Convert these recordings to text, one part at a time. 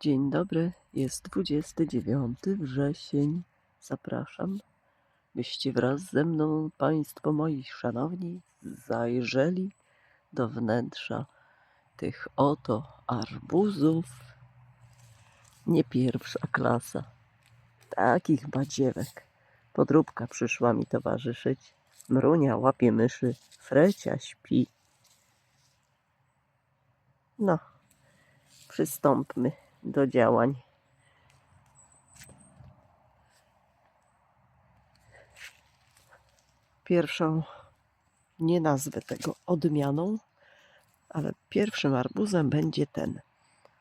Dzień dobry, jest 29 wrzesień. Zapraszam, byście wraz ze mną, Państwo moi szanowni, zajrzeli do wnętrza tych oto arbuzów. Nie pierwsza klasa. Takich badziewek. Podróbka przyszła mi towarzyszyć. Mrunia łapie myszy, Frecia śpi. No, przystąpmy do działań. Pierwszą, nie nazwę tego odmianą, ale pierwszym arbuzem będzie ten.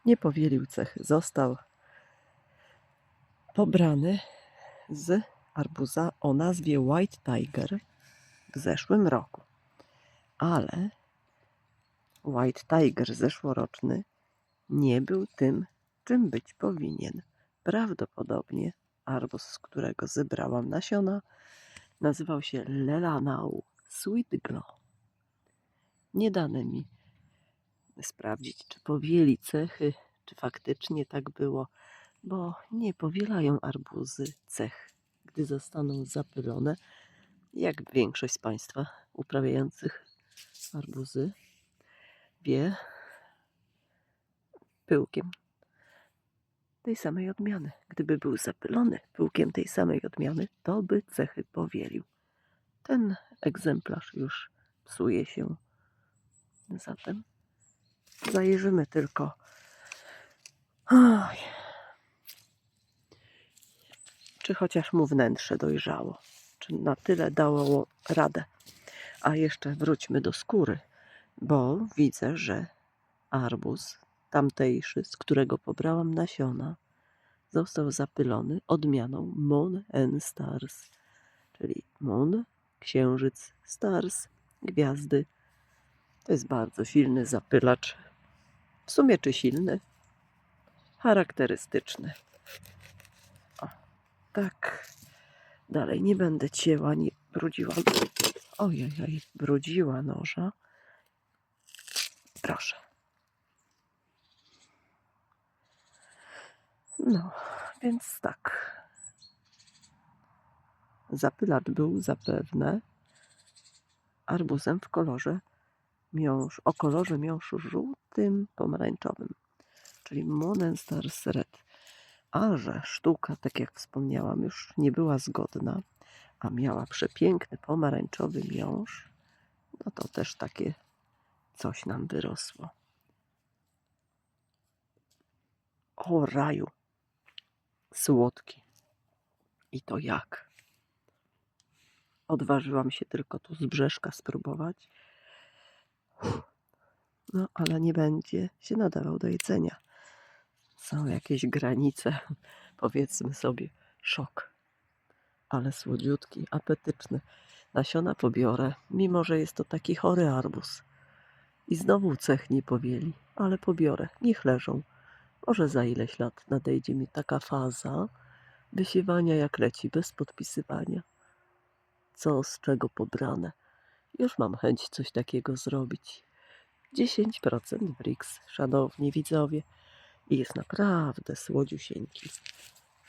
Nie powielił cechy, został pobrany z arbuza o nazwie White Tiger w zeszłym roku. Ale White Tiger zeszłoroczny nie był tym, czym być powinien. Prawdopodobnie arbuz, z którego zebrałam nasiona, nazywał się Lelanau Sweet Glow. Nie dane mi sprawdzić, czy powieli cechy, czy faktycznie tak było, bo nie powielają arbuzy cech, gdy zostaną zapylone, jak większość z Państwa uprawiających arbuzy wie, pyłkiem tej samej odmiany. Gdyby był zapylony pyłkiem tej samej odmiany, to by cechy powielił. Ten egzemplarz już psuje się. Zatem zajrzymy tylko. Oj. Czy chociaż mu wnętrze dojrzało? Czy na tyle dało radę? A jeszcze wróćmy do skóry, bo widzę, że arbuz tamtejszy, z którego pobrałam nasiona, został zapylony odmianą Moon and Stars, czyli Moon, księżyc, Stars, gwiazdy. To jest bardzo silny zapylacz. W sumie czy silny? Charakterystyczny. O, tak. Dalej nie będę cięła, nie brudziła. Ojej, brudziła noża. Proszę. No, więc tak. Zapylacz był zapewne arbuzem w kolorze miąż, o kolorze miąższu żółtym, pomarańczowym, czyli Monenstar Red. A że sztuka, tak jak wspomniałam, już nie była zgodna, a miała przepiękny pomarańczowy miąższ, no to też takie coś nam wyrosło. O raju, słodki. I to jak? Odważyłam się tylko tu z brzeszka spróbować. No, ale nie będzie się nadawał do jedzenia. Są jakieś granice, powiedzmy sobie, szok. Ale słodziutki, apetyczny. Nasiona pobiorę, mimo że jest to taki chory arbuz. I znowu cech nie powieli, ale pobiorę, niech leżą. Może za ileś lat nadejdzie mi taka faza wysiewania jak leci, bez podpisywania. Co z czego pobrane. Już mam chęć coś takiego zrobić. 10% BRICS, szanowni widzowie. I jest naprawdę słodziusieńki.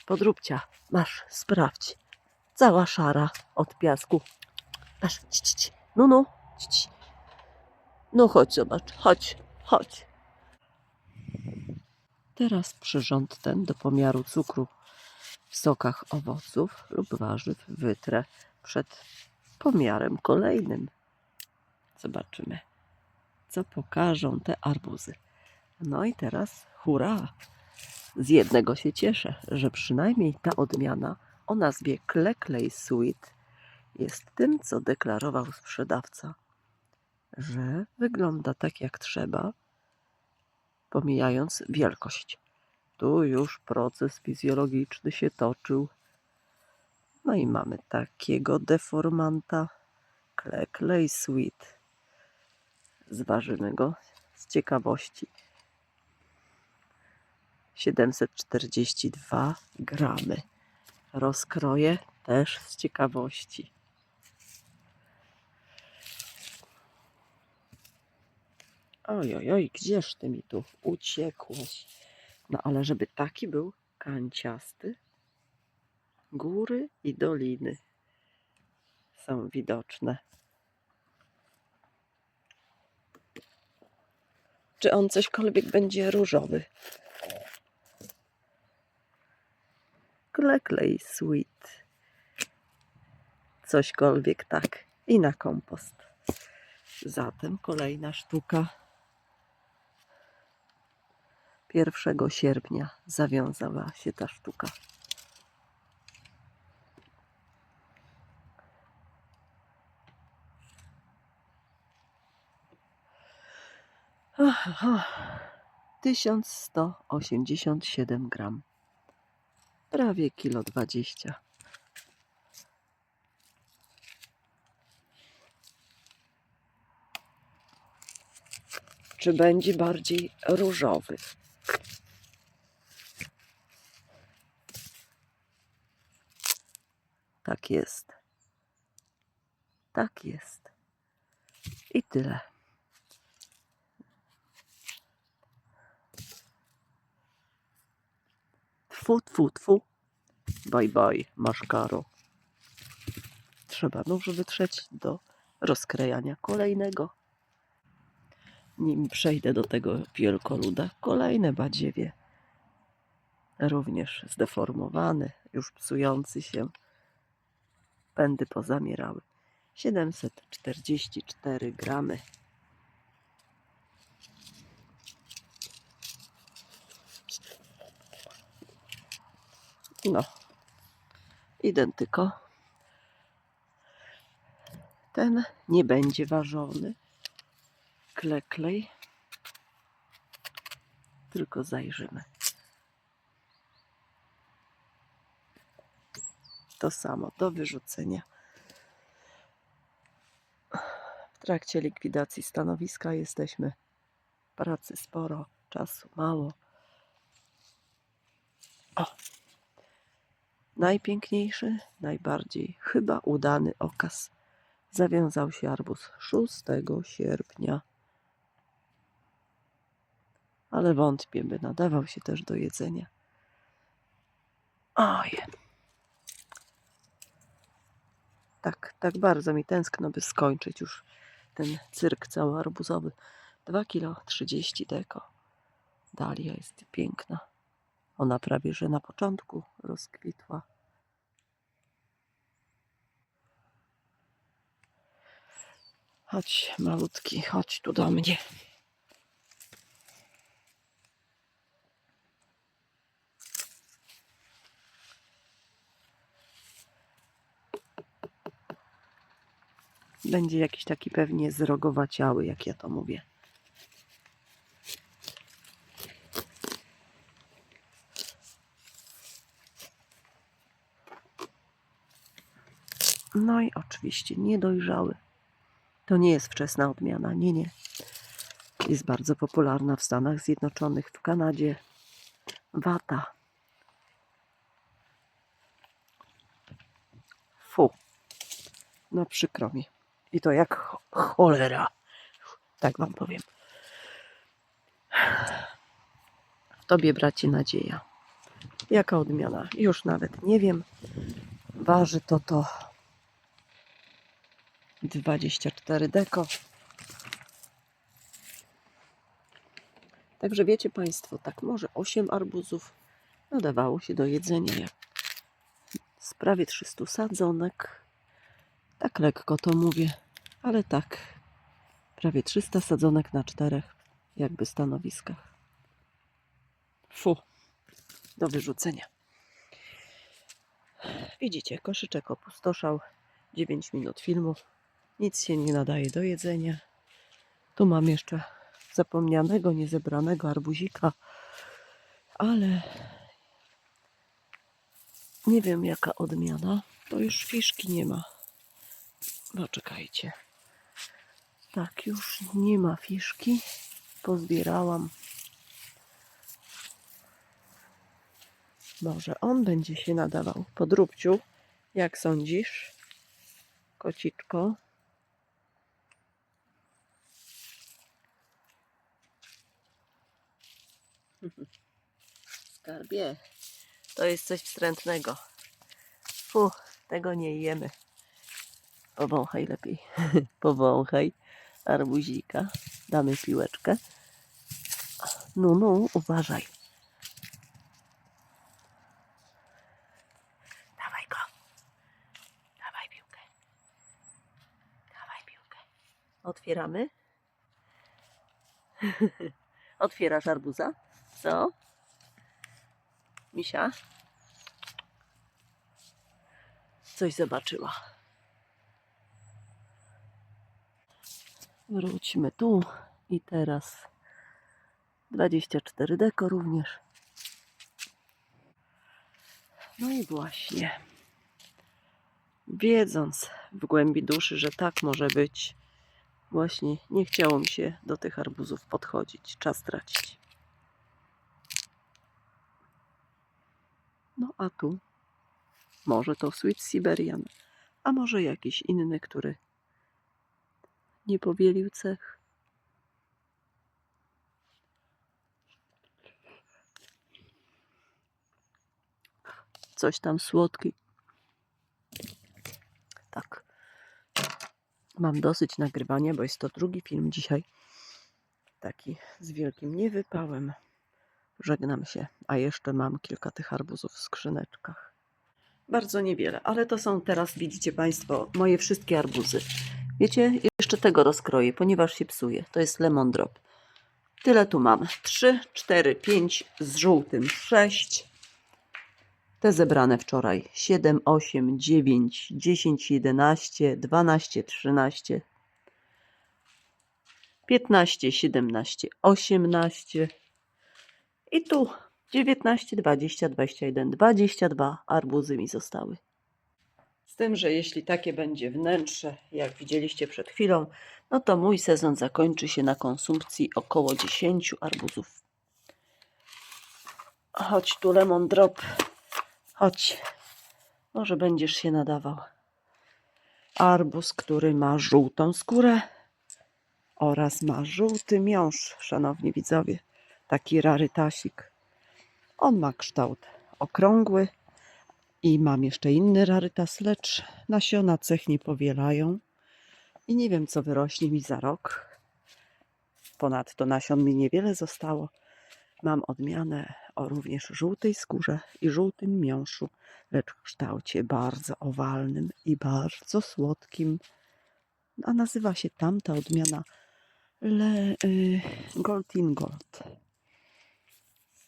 Podróbcia, masz, sprawdź. Cała szara od piasku. Masz, ci, ci. No, no, ci. No chodź, zobacz, chodź, chodź. Teraz przyrząd ten do pomiaru cukru w sokach owoców lub warzyw wytrę przed pomiarem kolejnym. Zobaczymy, co pokażą te arbuzy. No i teraz hurra! Z jednego się cieszę, że przynajmniej ta odmiana o nazwie Cleckley Sweet jest tym, co deklarował sprzedawca, że wygląda tak jak trzeba, pomijając wielkość. Tu już proces fizjologiczny się toczył. No i mamy takiego deformanta Cleckley Sweet. Zważymy go z ciekawości. 742 gramy. Rozkroję też z ciekawości. Oj, oj, oj, gdzież ty mi tu uciekłeś? No ale żeby taki był kanciasty, góry i doliny są widoczne. Czy on cośkolwiek będzie różowy? Kleklej sweet. Cośkolwiek tak. I na kompost. Zatem kolejna sztuka. 1 sierpnia zawiązała się ta sztuka. Aha, 1187 gram. Prawie kilo 20. Czy będzie bardziej różowy? Tak jest. Tak jest. I tyle. Tfu, tfu, tfu. Bye bye, masz karo. Trzeba nóż wytrzeć do rozkrajania kolejnego. Nim przejdę do tego wielkoluda, kolejne badziewie. Również zdeformowany, już psujący się. Pędy pozamierały. 744 gramy. No, identyko. Ten nie będzie ważony. Kleklej. Tylko zajrzymy. To samo do wyrzucenia. W trakcie likwidacji stanowiska jesteśmy. Pracy sporo, czasu mało. O. Najpiękniejszy, najbardziej chyba udany okaz. Zawiązał się arbuz 6 sierpnia. Ale wątpię, by nadawał się też do jedzenia. Oj. Tak, tak bardzo mi tęskno, by skończyć już ten cyrk cały arbuzowy. 2 kilo 30 deko. Dalia jest piękna. Ona prawie, że na początku rozkwitła. Chodź, malutki, chodź tu do mnie. Będzie jakiś taki pewnie zrogowaciały, jak ja to mówię. No i oczywiście niedojrzały. To nie jest wczesna odmiana, nie, nie. Jest bardzo popularna w Stanach Zjednoczonych, w Kanadzie. Wata. Fu. No przykro mi. I to jak cho- cholera. Tak wam powiem. W tobie, bracie, nadzieja. Jaka odmiana? Już nawet nie wiem. Waży to to 24 deko. Także wiecie Państwo, tak może 8 arbuzów nadawało się do jedzenia. Z prawie 300 sadzonek. Tak lekko to mówię, ale tak. Prawie 300 sadzonek na czterech jakby stanowiskach. Fu, do wyrzucenia. Widzicie, koszyczek opustoszał. 9 minut filmu. Nic się nie nadaje do jedzenia. Tu mam jeszcze zapomnianego, niezebranego arbuzika, ale nie wiem jaka odmiana. To już fiszki nie ma. Poczekajcie. Tak, już nie ma fiszki. Pozbierałam. Może on będzie się nadawał. Podróbciu, jak sądzisz? Kociczko. skarbie. To jest coś wstrętnego. Fu, tego nie jemy. Powąchaj lepiej. Powąchaj arbuzika. Damy piłeczkę. No, no, uważaj. Dawaj go. Dawaj piłkę. Dawaj piłkę. Otwieramy. Otwierasz arbuza? Co? Misia? Coś zobaczyła. Wróćmy tu i teraz 24 deko również. No i właśnie. Wiedząc w głębi duszy, że tak może być, właśnie nie chciało mi się do tych arbuzów podchodzić. Czas tracić. No a tu może to Sweet Siberian, a może jakiś inny, który nie powielił cech. Coś tam słodki. Tak. Mam dosyć nagrywania, bo jest to drugi film dzisiaj. Taki z wielkim niewypałem. Żegnam się, a jeszcze mam kilka tych arbuzów w skrzyneczkach. Bardzo niewiele, ale to są teraz, widzicie Państwo, moje wszystkie arbuzy. Wiecie, jeszcze tego rozkroję, ponieważ się psuje. To jest lemon drop. Tyle tu mam. 3, 4, 5 z żółtym 6. Te zebrane wczoraj 7, 8, 9, 10, 11, 12, 13, 15, 17, 18 i tu 19, 20, 21, 22 arbuzy mi zostały. Tym, że jeśli takie będzie wnętrze, jak widzieliście przed chwilą, no to mój sezon zakończy się na konsumpcji około 10 arbuzów. Chodź tu lemon drop. Chodź. Może będziesz się nadawał. Arbuz, który ma żółtą skórę oraz ma żółty miąższ, szanowni widzowie. Taki rarytasik. On ma kształt okrągły i mam jeszcze inny rarytas, lecz nasiona cech nie powielają i nie wiem, co wyrośnie mi za rok. Ponadto nasion mi niewiele zostało. Mam odmianę o również żółtej skórze i żółtym miąższu, lecz w kształcie bardzo owalnym i bardzo słodkim. A nazywa się tamta odmiana Le, y, Gold in Gold.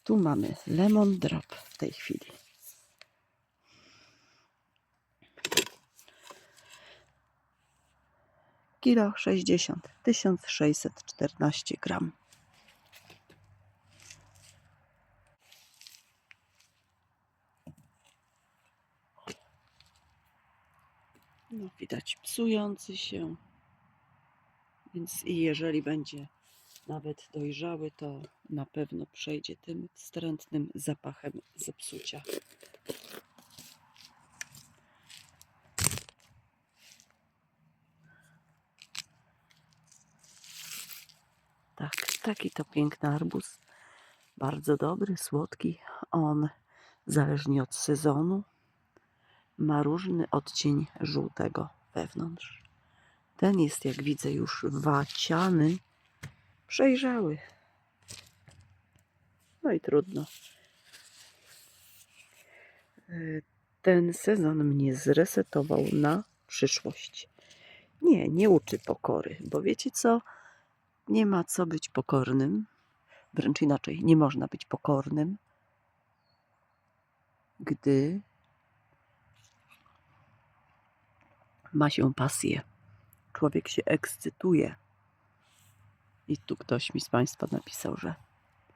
Tu mamy lemon drop w tej chwili. Kilo 60, 1614 gram. No, widać psujący się. Więc i jeżeli będzie nawet dojrzały, to na pewno przejdzie tym wstrętnym zapachem zepsucia. Tak, taki to piękny arbuz. Bardzo dobry, słodki. On, zależnie od sezonu, ma różny odcień żółtego wewnątrz. Ten jest, jak widzę, już waciany, przejrzały. No i trudno. Ten sezon mnie zresetował na przyszłość. Nie, nie uczy pokory, bo wiecie co? Nie ma co być pokornym. Wręcz inaczej, nie można być pokornym, gdy ma się pasję. Człowiek się ekscytuje. I tu ktoś mi z Państwa napisał, że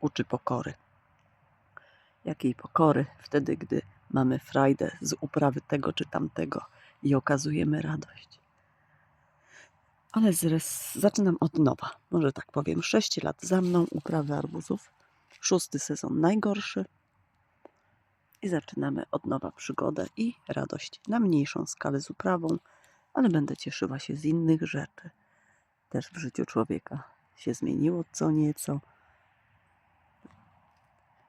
uczy pokory. Jakiej pokory? Wtedy, gdy mamy frajdę z uprawy tego czy tamtego i okazujemy radość. Ale zres... zaczynam od nowa. Może tak powiem. 6 lat za mną uprawy arbuzów. Szósty sezon najgorszy. I zaczynamy od nowa przygodę i radość na mniejszą skalę z uprawą, ale będę cieszyła się z innych rzeczy. Też w życiu człowieka się zmieniło co nieco.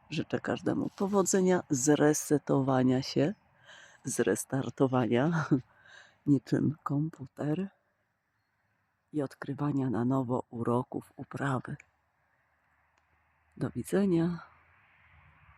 Życzę każdemu powodzenia, zresetowania się, zrestartowania niczym komputer i odkrywania na nowo uroków uprawy. Do widzenia.